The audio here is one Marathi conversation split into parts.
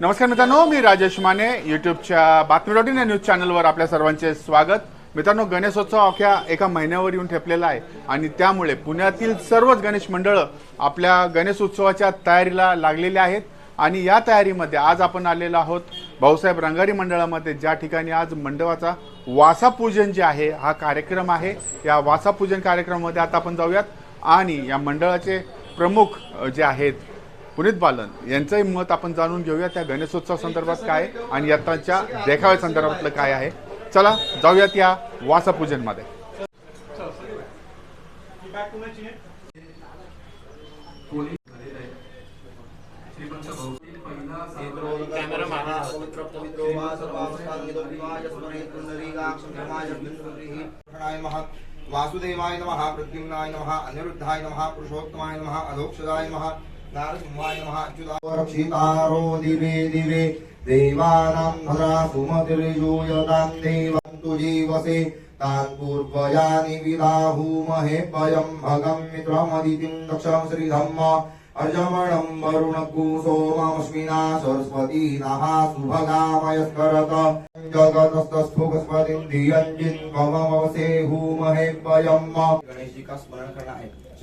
नमस्कार मित्रांनो मी राजेश माने युट्यूबच्या बातमी डॉट इन या न्यूज चॅनलवर आपल्या सर्वांचे स्वागत. मित्रांनो गणेशोत्सव अख्या एका महिन्यावर येऊन ठेपलेला आहे आणि त्यामुळे पुण्यातील सर्वच गणेश मंडळं आपल्या गणेश उत्सवाच्या तयारीला लागलेली आहेत आणि या तयारीमध्ये आज आपण आलेलो आहोत भाऊसाहेब रंगारी मंडळामध्ये ज्या ठिकाणी आज मंडळाचा वासापूजन जे आहे हा कार्यक्रम आहे. या वासापूजन कार्यक्रमामध्ये आता आपण जाऊयात आणि या मंडळाचे प्रमुख जे आहेत पुनीत बालन यांचंही मत आपण जाणून घेऊया त्या गणेशोत्सव संदर्भात काय आणि यत्ताच्या देखाव्या संदर्भातलं काय आहे. चला जाऊयात या वासापूजनमध्ये. वासुदेवाय नमः प्रद्युम्नाय नमः अनिरुद्धाय नमः पुरुषोत्तमाय नमः अधोक्षदाय नमः नारसिंहाय दिवे दिवे देवानां भद्रा सुमतिर्जूयतां देवं तु जीवसे। तान् पूर्वयानि विदाहूमहे वयं भगं मित्रमदितिं दक्षं श्रीधम्म। अर्जमणं वरुणकु सोममश्विना सरस्वती नः सुभगामयस्करत। जगतस्तस्फुगस्पतिं धियञ्जिन्वमवसे हूमहे वयम् गणेश जी का स्मरण करना है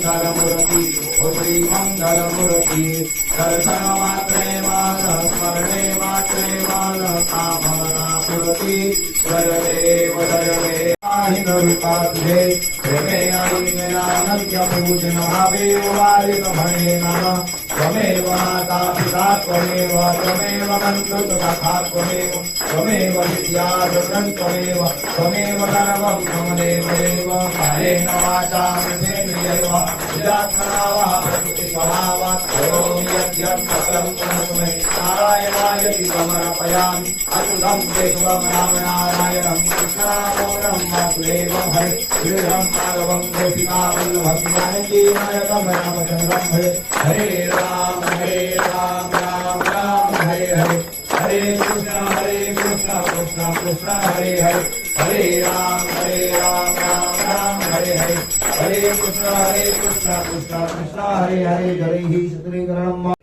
जय मंगल मूर्ती ओ मंगल मूर्ती दर्शन मात्रे बाल स्मरणे मात्रे बाल कामना पूर्ती जय देव जय देव हि नरुपा तुझे पूजन भावे वारिक म्हणे नाम। त्वमेव माता पिता त्वमेव त्वमेव मन्त्रसखा त्वमेव त्वमेव विद्या जगन् त्वमेव त्वमेव सर्वं मम देवदेव कायेन वाचा मृतेन्द्रियैव विदात्मना वा प्रकृतिस्वभावात् करोमि यज्ञं सकलं पुनः नारायणाय समर्पयामि अच्युतं केशवं राम नारायणं कृष्णामोदं वासुदेवं हरे श्रीरं माधवं गोपिका वल्लभं जानकीनायकं रामचन्द्रं हरे हरे राम। हरे राम राम राम हरे हरे हरे कृष्ण हरे कृष्ण कृष्ण कृष्ण हरे हरे हरे राम हरे राम राम राम हरे हरे हरे कृष्ण हरे कृष्ण कृष्ण कृष्ण हरे हरे जय हि श्रीकरणम्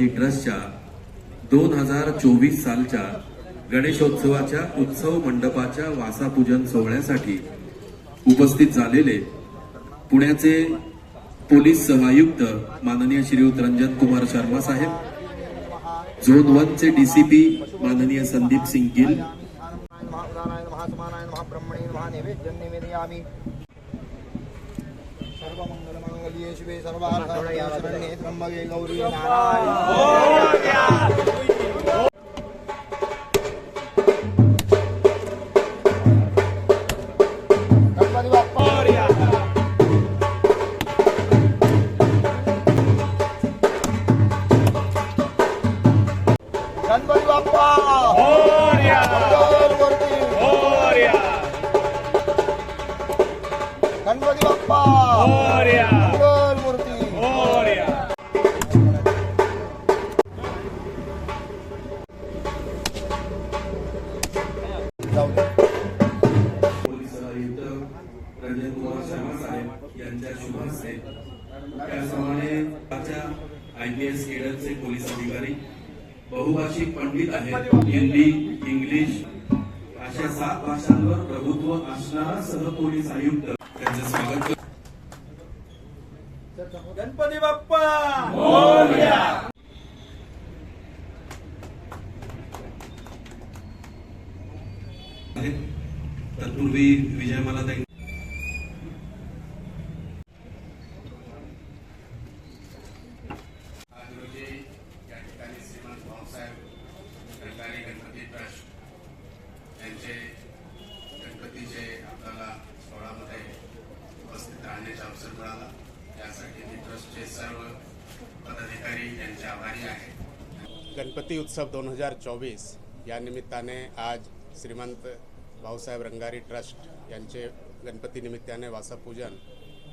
गणपती ट्रस्टच्या दोन हजार चोवीस सालच्या गणेशोत्सवाच्या उत्सव मंडपाच्या वासापूजन सोहळ्यासाठी उपस्थित झालेले पुण्याचे पोलीस सहआयुक्त माननीय श्रीयुत रंजन कुमार शर्मा साहेब झोन वन चे डीसीपी माननीय संदीप सिंग गिल शिवे सर्वार्थार्थये शरण्ये त्र्यम्बके गौरी नारायण गणपती बाप्पा मंगलमूर्ती जाऊ दे. पोलीस आयुक्त रंजन कुमार शर्मा साहेब यांच्या शुभ हस्ते त्याचप्रमाणे आय पी एस केडरचे पोलीस अधिकारी बहुभाषिक पंडित आहेत हिंदी इंग्लिश अशा सात भाषांवर प्रभुत्व असणारा सह पोलीस आयुक्त. गणपती बाप्पा! तत्पूर्वी विजयमाला ताई अवसर मिळाला यासाठी मी ट्रस्टचे सर्व पदाधिकारी यांचे आभारी आहे गणपती उत्सव दोन हजार चोवीस या निमित्ताने आज श्रीमंत भाऊसाहेब रंगारी ट्रस्ट यांचे गणपती निमित्ताने वासापूजन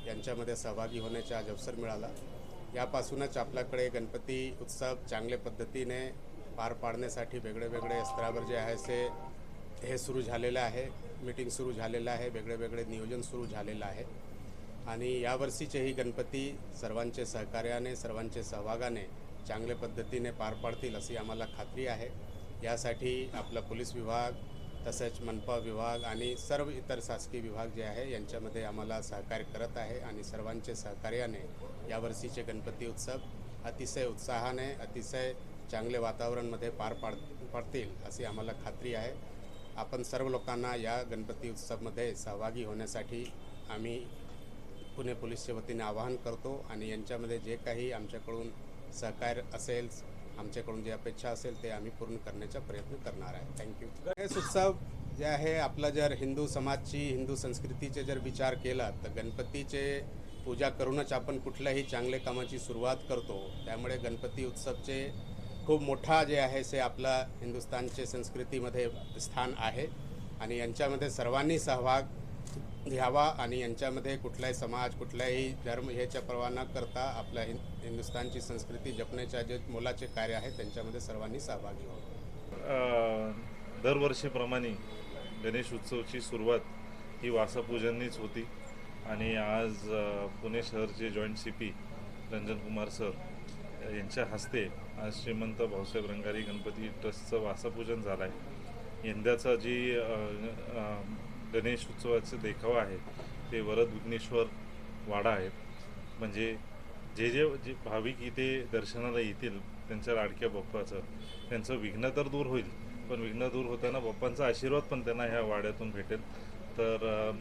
यांच्यामध्ये सहभागी होण्याचा आज अवसर मिळाला. यापासूनच आपल्याकडे गणपती उत्सव चांगल्या पद्धतीने पार पाडण्यासाठी वेगळे वेगळे स्तरावर जे आहे ते हे सुरू झालेलं आहे मीटिंग सुरू झालेलं आहे वेगळे वेगळे नियोजन सुरू झालेलं आहे. आणि यावर्षीचेही गणपती सर्वांचे सहकार्याने सर्वांचे सहभागाने चांगल्या पद्धतीने पार पाडतील अशी आम्हाला खात्री आहे. यासाठी आपला पोलीस विभाग तसेच मनपा विभाग आणि सर्व इतर शासकीय विभाग जे आहे यांच्यामध्ये आम्हाला सहकार्य करत आहे आणि सर्वांचे सहकार्याने यावर्षीचे गणपती उत्सव अतिशय उत्साहाने अतिशय चांगले वातावरणमध्ये पार पाड पडतील अशी आम्हाला खात्री आहे. आपण सर्व लोकांना या गणपती उत्सवमध्ये सहभागी होण्यासाठी आम्ही पुणे पोलीसच्या वतीने आवाहन करतो आणि यांच्यामध्ये जे काही आमच्याकडून सहकार्य असेल आमच्याकडून जे अपेक्षा असेल ते आम्ही पूर्ण करण्याचा प्रयत्न करणार आहे. थँक्यू गणेश उत्सव जे आहे आपला जर हिंदू समाजची हिंदू संस्कृतीचे जर विचार केला तर गणपतीचे पूजा करूनच आपण कुठल्याही चांगल्या कामाची सुरुवात करतो. त्यामुळे गणपती उत्सवचे खूप मोठा जे आहे ते आपला हिंदुस्थानचे संस्कृतीमध्ये स्थान आहे. आणि यांच्यामध्ये सर्वांनी सहभाग घ्यावा आणि यांच्यामध्ये कुठलाही समाज कुठल्याही धर्म ह्याच्या पर्वा न करता आपल्या हिं हिंदुस्थानची संस्कृती जपण्याच्या जे मोलाचे कार्य आहे त्यांच्यामध्ये सर्वांनी सहभागी व्हावं. दरवर्षीप्रमाणे गणेश उत्सवची सुरुवात ही वासापूजननीच होती आणि आज Pune शहरचे joint C P Ranjankumar sir यांच्या हस्ते आज श्रीमंत भाऊसाहेब रंगारी गणपती ट्रस्टचं वासापूजन झालं आहे यंदाचा जी आ, आ, गणेश उत्सवाचं देखावा आहे ते वरद विघ्नेश्वर वाडा आहे म्हणजे जे जे जे भाविक इथे दर्शनाला येतील त्यांच्या लाडक्या बाप्पाचं त्यांचं विघ्न तर दूर होईल पण विघ्न दूर होताना बाप्पांचा आशीर्वाद पण त्यांना ह्या वाड्यातून भेटेल. तर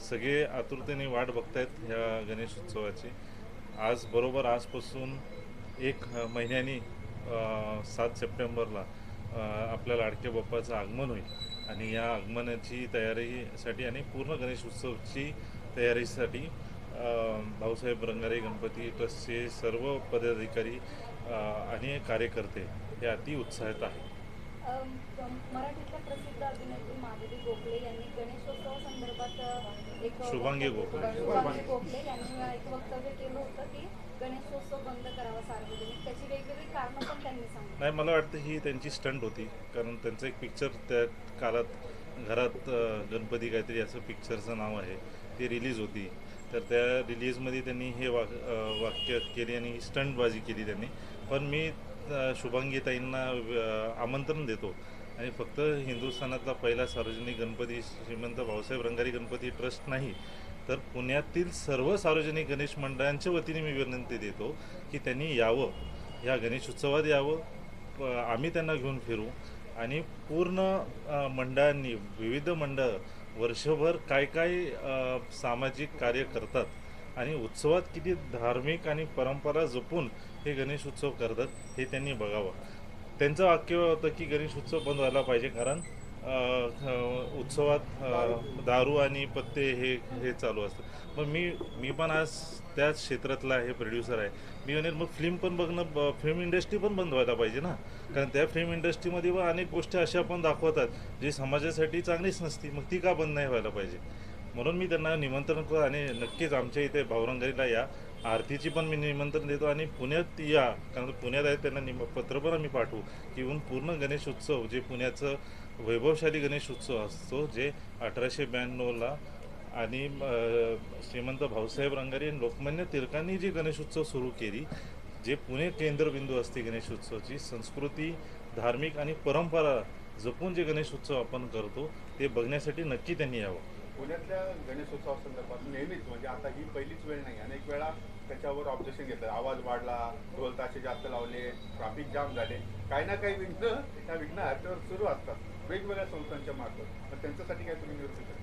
सगळे आतुरतेने वाट बघतायत ह्या गणेश उत्सवाची आज बरोबर आजपासून एक महिन्याने महिन्यानी सात सप्टेंबरला आपल्या लाडक्या बाप्पाचं आगमन होईल. आणि या आगमनाची तयारीसाठी आणि पूर्ण गणेश उत्सवची तयारीसाठी भाऊसाहेब रंगारे गणपती ट्रस्टचे सर्व पदाधिकारी आणि कार्यकर्ते हे अति उत्साहित आहेत. शुभांगी गोखले यांनी एक वक्तव्य केलं होतं की गणेशोत्सव बंद करावा सार्वजनिक त्याची वेगवेगळी कारणं पण त्यांनी सांगितली. नाही मला वाटतं ही त्यांची स्टंट होती. कारण त्यांचं एक पिक्चर त्या काळात घरात गणपती काहीतरी असं पिक्चरचं नाव आहे ती रिलीज होती. तर त्या रिलीजमध्ये त्यांनी हे वाक वाक्य केली आणि ही स्टंटबाजी केली त्यांनी. पण मी शुभांगीताईंना आमंत्रण देतो. आणि फक्त हिंदुस्थानातला पहिला सार्वजनिक गणपती श्रीमंत भाऊसाहेब रंगारी गणपती ट्रस्ट नाही तर पुण्यातील सर्व सार्वजनिक गणेश मंडळांच्या वतीने मी विनंती देतो की त्यांनी यावं. ह्या गणेश उत्सवात यावं. प- आम्ही त्यांना घेऊन फिरू. आणि पूर्ण मंडळांनी विविध मंडळ वर्षभर काय काय सामाजिक कार्य करतात आणि उत्सवात किती धार्मिक आणि परंपरा जपून हे गणेश उत्सव करतात हे त्यांनी बघावं. त्यांचं वाक्य होतं की गणेश उत्सव बंद व्हायला पाहिजे कारण उत्सवात दारू. आणि पत्ते हे हे चालू असतं. मग मी मी पण आज त्याच क्षेत्रातला आहे प्रोड्युसर आहे. मी म्हणेन मग फिल्म पण बघणं फिल्म इंडस्ट्री पण बंद व्हायला पाहिजे ना? कारण त्या फिल्म इंडस्ट्रीमध्ये पण अनेक गोष्टी अशा पण दाखवतात जी समाजासाठी चांगलीच नसती मग ती का बंद नाही व्हायला पाहिजे? म्हणून मी त्यांना निमंत्रण करतो आणि नक्कीच आमच्या इथे भावरंगारीला या. आरतीची पण मी निमंत्रण देतो आणि पुण्यात या. कारण पुण्यात आहे त्यांना निम पत्र पण आम्ही पाठवू. की पूर्ण गणेश उत्सव जे पुण्याचं वैभवशाली गणेश उत्सव असतो जे अठराशे ब्याण्णवला आणि श्रीमंत भाऊसाहेब रंगारी आणि लोकमान्य टिळकांनी जी गणेशोत्सव सुरू केली जे पुणे केंद्रबिंदू असते गणेशोत्सवाची संस्कृती धार्मिक आणि परंपरा जपून जे गणेशोत्सव आपण करतो ते बघण्यासाठी नक्की त्यांनी यावं. पुण्यातल्या गणेशोत्सवासंदर्भात नेहमीच म्हणजे आता ही पहिलीच वेळ नाही अनेक वेळा त्याच्यावर ऑब्जेक्शन घेतलं आवाज वाढला ढोल ताशे जास्त लावले ट्राफिक जाम झाले. काही ना काही विघ्न त्या विघ्न सुरू असतात. वेगवेगळ्या संस्थांच्या मार्फत. त्यांच्यासाठी काय तुम्ही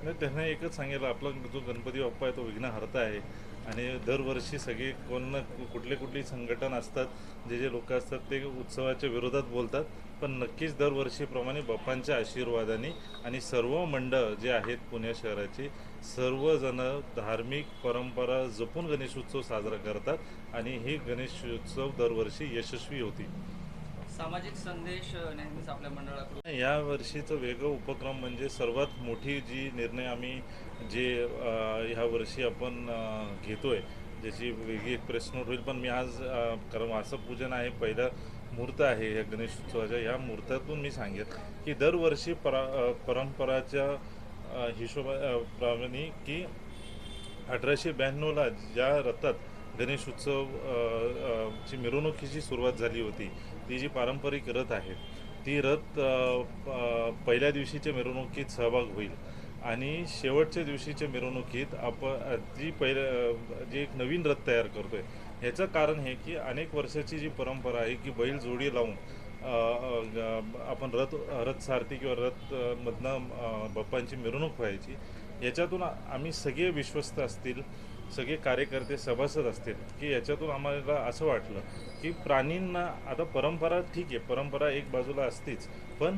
नाही त्यांना एकच सांगेल आपला जो गणपती बाप्पा आहे तो विघ्नहर्ता आहे. आणि दरवर्षी सगळे कोण ना कुठले कुठली संघटन असतात जे जे लोक असतात ते उत्सवाच्या विरोधात बोलतात. पण नक्कीच दरवर्षीप्रमाणे बाप्पांच्या आशीर्वादाने आणि सर्व मंडळ जे आहेत पुणे शहराचे सर्वजण धार्मिक परंपरा जपून गणेशोत्सव साजरा करतात. आणि ही गणेशोत्सव दरवर्षी यशस्वी होती सामाजिक संदेश नेहमीच आपल्या मंडळाकडून. या वर्षीचं वेगळं उपक्रम म्हणजे सर्वात मोठी जी निर्णय आम्ही जे ह्या वर्षी आपण घेतोय ज्याची वेगळी एक प्रेस नोट होईल. पण मी आज कारण कारण वासपूजन आहे पहिलं मुहूर्त आहे या गणेशोत्सवाच्या ह्या मुहूर्तातून मी सांगेन की दरवर्षी परा परंपराच्या अ, हिशोबा प्रमाणे की अठराशे ब्याण्णवला ज्या रथात गणेश उत्सव ची मिरवणुकीची सुरुवात झाली होती. ती जी पारंपरिक रथ आहे ती रथ पहिल्या दिवशीच्या मिरवणुकीत सहभाग होईल. आणि शेवटच्या दिवशीच्या मिरवणुकीत आपण जी पहिल्या जी एक नवीन रथ तयार करतोय ह्याचं कारण हे की अनेक वर्षाची जी परंपरा आहे की बैल जोडी लावून आपण रथ रथ सारथी किंवा रथमधनं बाप्पांची मिरवणूक व्हायची याच्यातून आम्ही सगळे विश्वस्त असतील. सगळे कार्यकर्ते सभासद असतील की याच्यातून आम्हाला असं वाटलं की प्राणींना आता परंपरा ठीक आहे परंपरा एक बाजूला असतीच पण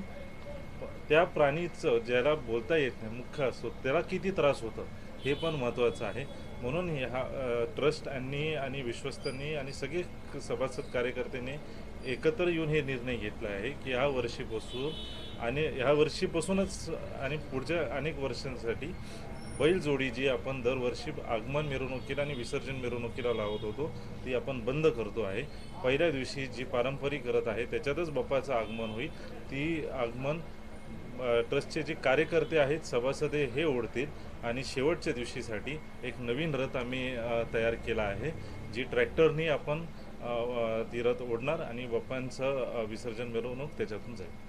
त्या प्राणीचं ज्याला बोलता येत नाही मुख्य असतो त्याला किती त्रास होतो हे पण महत्त्वाचं आहे. म्हणून हा ट्रस्ट आणि आणि विश्वस्तांनी आणि सगळे सभासद कार्यकर्त्यांनी एकत्र येऊन हे निर्णय घेतला आहे की ह्या वर्षीपासून आणि ह्या वर्षीपासूनच आणि पुढच्या अनेक वर्षांसाठी बैलजोडी जी आपण दरवर्षी आगमन मिरवणुकीला आणि विसर्जन मिरवणुकीला लावत होतो ती आपण बंद करतो आहे. पहिल्या दिवशी जी पारंपरिक रथ आहे त्याच्यातच बाप्पाचं आगमन होईल. ती आगमन ट्रस्टचे जे कार्यकर्ते आहेत सभासद हे ओढतील आणि शेवटच्या दिवशीसाठी एक नवीन रथ आम्ही तयार केला आहे जी ट्रॅक्टरनी आपण ती रथ ओढणार आणि बाप्पांचं विसर्जन मिरवणूक त्याच्यातून जाईल.